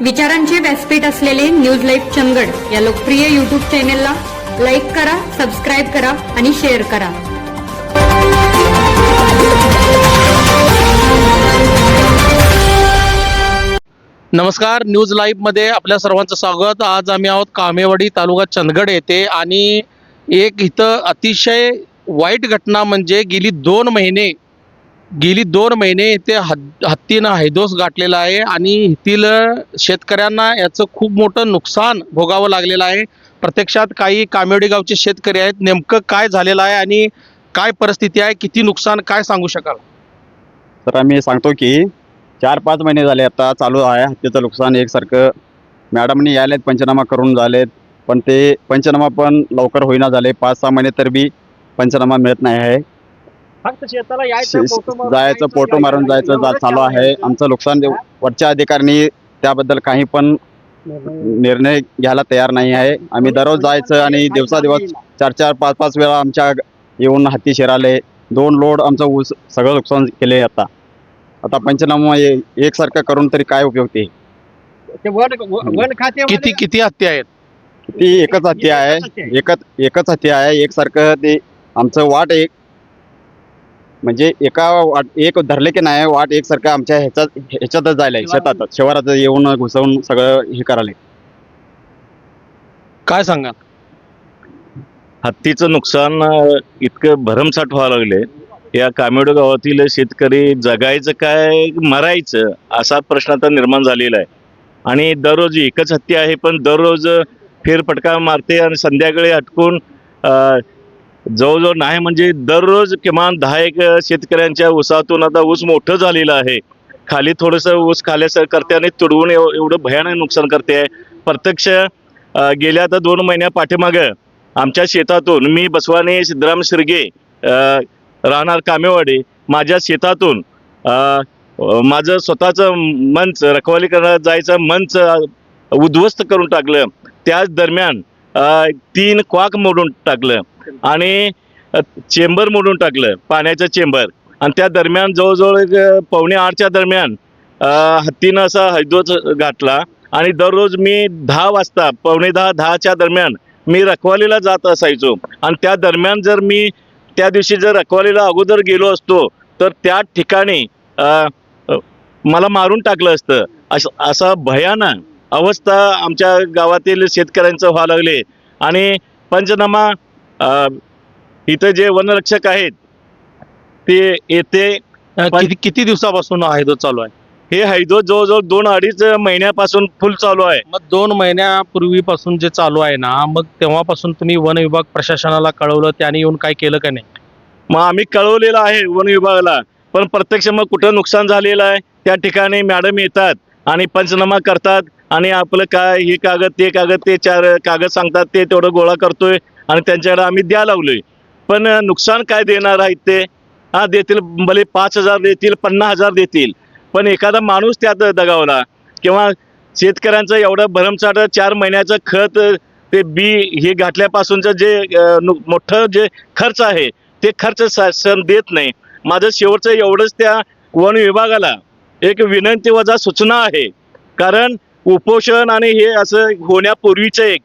विचारांचे व्यासपीठ असलेले न्यूज लाईव्ह चंदगड या लोकप्रिय युट्यूब चॅनेलला लाईक करा सबस्क्राईब करा आणि शेअर करा. नमस्कार न्यूज लाईव्हमध्ये आपल्या सर्वांचं स्वागत. आज आम्ही आहोत कामेवाडी तालुका चंदगड येथे आणि एक इथं अतिशय वाईट घटना म्हणजे गेली दोन महिने गेली दोन महिने इथे हत् हत्तीनं हैदोस गाठलेला आहे आणि येथील शेतकऱ्यांना याचं खूप मोठं नुकसान भोगावं लागलेलं आहे. प्रत्यक्षात काही कामेडी गावचे शेतकरी आहेत. नेमकं काय झालेलं आहे आणि काय परिस्थिती आहे? किती नुकसान काय सांगू शकाल? तर आम्ही सांगतो की चार पाच महिने झाले आता चालू आहे. हत्तीचं नुकसान एकसारखं मॅडमनी यायलेत पंचनामा करून झालेत. पण ते पंचनामा पण लवकर होईना झाले. पाच सहा महिने तर बी पंचनामा मिळत नाही आहे. फक्त शेताला यायचं मारून जायचं फोटो मारून जायचं जा- चालू आहे. आमचं नुकसान वरच्या अधिकाऱ्यांनी त्याबद्दल काही पण निर्णय घ्यायला तयार नाही आहे. आम्ही दररोज जायचं आणि दिवसादिवस चार चार पाच पाच वेळा आमच्या येऊन हत्ती शिराले. दोन लोड आमचं ऊस सगळं नुकसान केले आता. आता पंचनामा ए- एकसारखं करून तरी काय उपयोग ते? ते वन वन खाते किती किती हत्ती आहेत? ती एकच हत्ती आहे. एकच हत्ती आहे. एकच एकच हत्ती आहे. एकसारखं ते आमचं वाट एक म्हणजे एका वाट एक धरले की नाही वाट एकसारखं आमच्या ह्याच्यात ह्याच्यातच जायला शेतातच. शिवारात येऊन घुसवून सगळं हे करायला काय सांगा हत्तीचं नुकसान अ, इतकं भरमसाठ व्हावं लागले या कामेडो गावातील शेतकरी जगायचं काय मरायचं असा प्रश्न आता निर्माण झालेला आहे. आणि दररोज एकच हत्ती आहे पण दररोज फेरफटका मारते आणि संध्याकाळी अटकून अ, जवळजवळ नाही म्हणजे दररोज किमान दहा एक शेतकऱ्यांच्या ऊसातून आता ऊस मोठं झालेलं आहे. खाली थोडंसं ऊस खाल्याचं करते आणि तुडवून एव- एवढं भयानक नुकसान करते. आहे प्रत्यक्ष गेल्या आता दोन महिन्या पाठीमागं आमच्या शेतातून मी बसवाने सिद्धराम शिर्गे राहणार कामेवाडी माझ्या शेतातून माझं स्वतःचं मंच रखवाली करण्यात जायचं मंच उद्ध्वस्त करून टाकलं. त्याच दरम्यान तीन क्वाक मोडून टाकलं आणि चेंबर मोडून टाकलं पाण्याचं चेंबर. आणि त्या दरम्यान जवळजवळ पावणे आठच्या दरम्यान हत्तीनं असा हैदोच घातला आणि दररोज मी दहा वाजता पावणे दहा दहाच्या दरम्यान मी रखवालीला जात असायचो. आणि त्या दरम्यान जर मी त्या दिवशी जर रखवालीला अगोदर गेलो असतो तर त्या ठिकाणी मला मारून टाकलं असतं. असं असा भयानक अवस्था आमच्या गावातील शेतकऱ्यांचं व्हावं लागले. आणि पंचनामा इथं जे वनरक्षक आहेत ते येते किती किती दिवसापासून हा हैदोस चालू आहे? हे हैदो जवळजवळ दोन अडीच महिन्यापासून फुल चालू आहे. मग दोन महिन्यापूर्वीपासून जे चालू आहे ना मग तेव्हापासून तुम्ही वन विभाग प्रशासनाला कळवलं त्याने येऊन काय केलं का नाही? मग आम्ही कळवलेलं आहे वन विभागाला पण प्रत्यक्ष मग कुठं नुकसान झालेलं आहे त्या ठिकाणी मॅडम येतात आणि पंचनामा करतात. आणि आपलं काय हे कागद ते कागद ते चार कागद सांगतात ते तेवढं गोळा करतोय आणि त्यांच्याकडे आम्ही द्या लावलोय. पण नुकसान काय देणार आहेत ते? हा देतील भले पाच हजार देतील पन्नास हजार देतील. पण एखादा माणूस त्यात दगावला किंवा शेतकऱ्यांचं एवढं भरमसाठ चार महिन्याचं खत ते बी हे घातल्यापासूनचं जे मोठं जे खर्च आहे ते खर्च शासन देत नाही. माझं शेवटचं एवढंच त्या वन विभागाला एक विनंती वजा सूचना आहे. कारण उपोषण आणि हे असं होण्यापूर्वीचं एक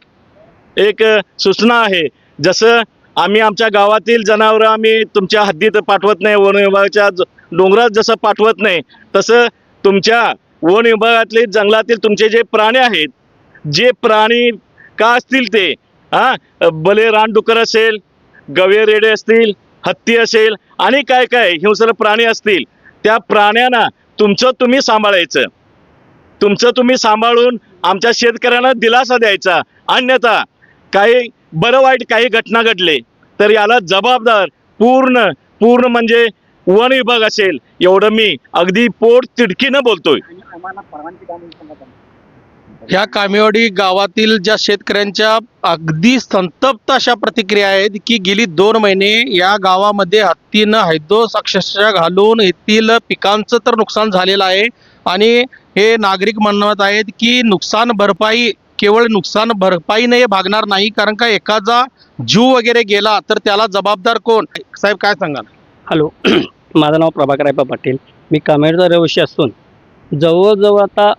एक सूचना आहे. जसं आम्ही आमच्या गावातील जनावरं आम्ही तुमच्या हद्दीत पाठवत नाही वन विभागाच्या डोंगरात जसं पाठवत नाही तसं तुमच्या वन विभागातले जंगलातील तुमचे जे प्राणी आहेत जे प्राणी का असतील ते हा भले रानडुकर असेल गवे रेडे असतील हत्ती असेल आणि काय काय हिंसर प्राणी असतील त्या प्राण्यांना तुमचं तुम्ही सांभाळायचं. तुमचं तुम्ही सांभाळून आमच्या शेतकऱ्यांना दिलासा द्यायचा. अन्यथा काही बरं वाईट काही घटना घडले तर याला जबाबदार पूर्ण पूर्ण म्हणजे वन विभाग असेल एवढं मी अगदी पोट तिडकीनं बोलतोय. ह्या कामेवाडी गावातील ज्या शेतकऱ्यांच्या अगदी संतप्त अशा प्रतिक्रिया आहेत की गेली दोन महिने या गावामध्ये हत्तीनं हैदोस अक्षरशः घालून येथील पिकांचं तर नुकसान झालेलं आहे आणि हे नागरिक म्हणत आहेत की नुकसान भरपाई केवळ नुकसान भरपाईने भागणार नाही. कारण का एखादा जीव वगैरे गेला तर त्याला जबाबदार कोण? साहेब काय सांगाल? हॅलो माझं नाव प्रभाकरायबा पाटील. मी कामेरचा रहिवासी असून जवळजवळ आता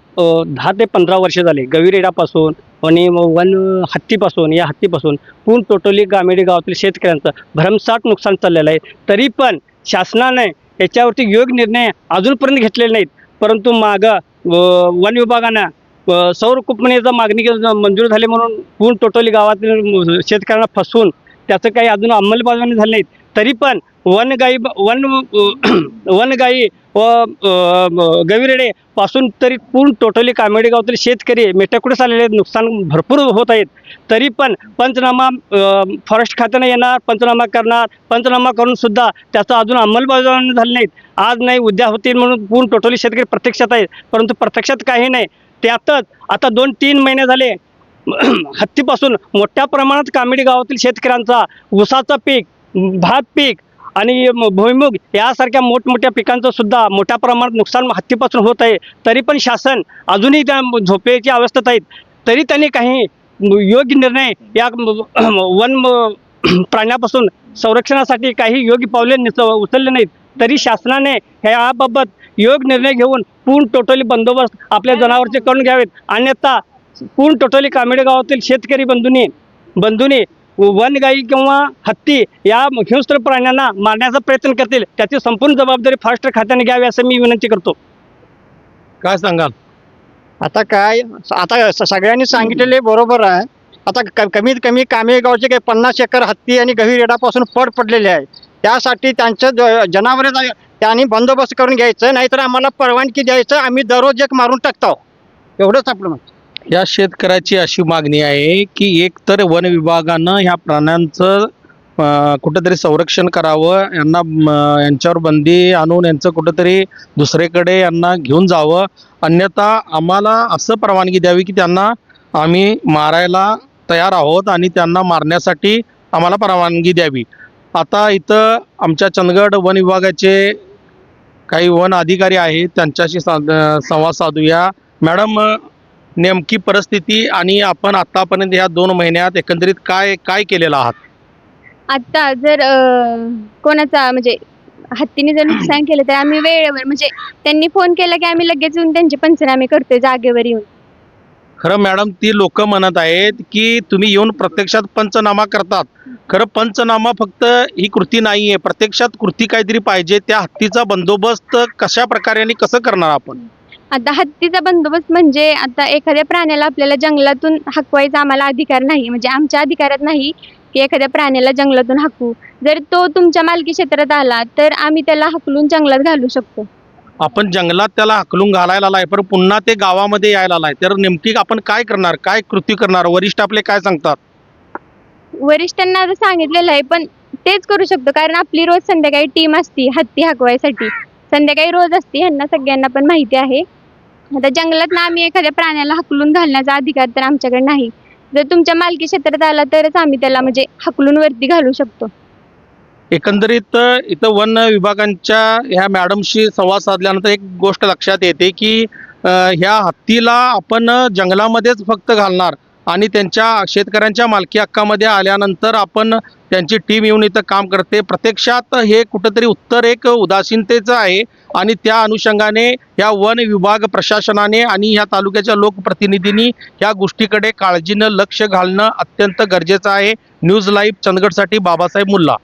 दहा ते पंधरा वर्ष झाले. गविरेडापासून आणि मग वन हत्तीपासून या हत्तीपासून पूर्ण टोटली गामेडी गावातील शेतकऱ्यांचं भरमसाठ नुकसान चाललेलं आहे. तरी पण शासनाने याच्यावरती योग्य निर्णय अजूनपर्यंत घेतलेले नाहीत. परंतु मागं वन विभागानं सौर कुंपणीचा मागणी मंजूर झाली म्हणून पूर्ण टोटली गावातील शेतकऱ्यांना फसवून त्याचं काही अजून अंमलबजावणी झाली नाहीत. तरी पण वनगाई वन वनगाई व गविरेडे पासून तरी पूर्ण टोटली कामेडी गावातील शेतकरी मेटाकुडेस आलेले आहेत, नुकसान भरपूर होत आहेत. तरी पण पंचनामा फॉरेस्ट खात्यानं येणार पंचनामा करणार. पंचनामा करूनसुद्धा त्याचा त्याचं अजून अंमलबजावणी झाली नाहीत. आज नाही उद्या होतील म्हणून पूर्ण टोटली शेतकरी प्रत्यक्षात आहेत. परंतु प्रत्यक्षात काही नाही. त्यातच आता दोन तीन महिने झाले. हत्तीपासून मोठ्या प्रमाणात कामेडी गावातील शेतकऱ्यांचा ऊसाचं पीक भात पीक आणि भुईमुग यासारख्या मोठमोठ्या पिकांचं सुद्धा मोठ्या प्रमाणात नुकसान हत्तीपासून होत आहे. तरी पण शासन अजूनही त्या झोपेच्या अवस्थेत आहेत. तरी त्यांनी काही योग्य निर्णय या वन प्राण्यापासून संरक्षणासाठी काही योग्य पावले उचलले नाहीत. तरी शासनाने याबाबत योग्य निर्णय घेऊन पूर्ण टोटली बंदोबस्त आपल्या जनावरचे करून घ्यावेत. अन्यथा पूर्ण टोटली कामेडे गावातील शेतकरी बंधूंनी बंधूंनी वनगाई किंवा हत्ती या हिंस्त्र प्राण्यांना मारण्याचा प्रयत्न करतील त्याची संपूर्ण जबाबदारी फॉरेस्ट खात्याने घ्यावी असं मी विनंती करतो. काय सांगाल? आता काय आता सगळ्यांनी सांगितलेले बरोबर आहे. आता क- कमीत कमी कामेगावचे काही पन्नास एकर हत्ती आणि गहिरेडापासून पड पडलेले आहे. त्यासाठी त्यांचं ज- जनावरे त्यांनी बंदोबस्त करून घ्यायचं नाहीतर आम्हाला परवानगी द्यायचं आम्ही दररोज एक मारून टाकतो. एवढंच आपलं म्हणणं. या शेतकऱ्याची अशी मागणी आहे की एकतर वन विभागानं ह्या प्राण्यांचं कुठंतरी संरक्षण करावं यांना यांच्यावर बंदी आणून यांचं कुठंतरी दुसरीकडे यांना घेऊन जावं. अन्यथा आम्हाला असं परवानगी द्यावी की त्यांना आम्ही मारायला तयार आहोत आणि त्यांना मारण्यासाठी आम्हाला परवानगी द्यावी. आता इथं आमच्या चंदगड वन विभागाचे काही वन अधिकारी आहेत त्यांच्याशी सा संवाद साधूया. मॅडम नेमकी परिस्थिती आणि आपण आतापर्यंत या दोन महिन्यात एकंदरीत काय काय केलेलं आहात? आता जर अं, कोणाचा म्हणजे हत्तीने जर नुकसान केलं तर आम्ही वेळेवर म्हणजे त्यांनी फोन केला की आम्ही लगेच येऊन त्यांचे पंचनामे करतोय जागेवर येऊन. खरं मॅडम ती लोक म्हणत आहेत की तुम्ही येऊन प्रत्यक्षात पंचनामा करतात. खरं पंचनामा फक्त ही कृती नाही आहे प्रत्यक्षात कृती काहीतरी पाहिजे. त्या हत्तीचा बंदोबस्त कशा प्रकारे आणि कसं करणार आपण? आता हत्तीचा बंदोबस्त म्हणजे आता एखाद्या प्राण्याला आपल्याला जंगलातून हाकवायचा आम्हाला अधिकार नाही. म्हणजे आमच्या अधिकारात नाही की एखाद्या प्राण्याला जंगलातून हाकवू. जर तो तुमच्या मालकी क्षेत्रात आला तर आम्ही त्याला हाकलून जंगलात घालू शकतो. आपण जंगलात त्याला हकलून घालायला आलाय पण पुन्हा ते गावामध्ये यायला आलाय तर नेमकी आपण काय करणार? काय कृती करणार? वरिष्ठ आपले काय सांगतात? वरिष्ठांना आता सांगितलेलं आहे पण तेच करू शकतो. कारण आपली रोज संध्याकाळी टीम असती हत्ती हाकवायसाठी. संध्याकाळी रोज असते ह्यांना सगळ्यांना पण माहिती आहे. आता जंगलात ना आम्ही एखाद्या प्राण्याला हकलून घालण्याचा अधिकार तर आमच्याकडे नाही. जर तुमच्या मालकी क्षेत्रात आला तरच आम्ही त्याला म्हणजे हकलून वरती घालू शकतो. एकंदरीत इथं वन विभागांच्या ह्या मॅडमशी संवाद साधल्यानंतर एक गोष्ट लक्षात येते की ह्या हत्तीला आपण जंगलामध्येच फक्त घालणार. आणि त्यांच्या शेतकऱ्यांच्या मालकी हक्कामध्ये आल्यानंतर आपण त्यांची टीम येऊन इथं काम करते. प्रत्यक्षात हे कुठंतरी उत्तर एक उदासीनतेचं आहे आणि त्या अनुषंगाने या वन विभाग प्रशासनाने आणि ह्या तालुक्याच्या लोकप्रतिनिधींनी या गोष्टीकडे काळजीनं लक्ष घालणं अत्यंत गरजेचं आहे. न्यूज लाईव्ह चंदगडसाठी बाबासाहेब मुल्ला.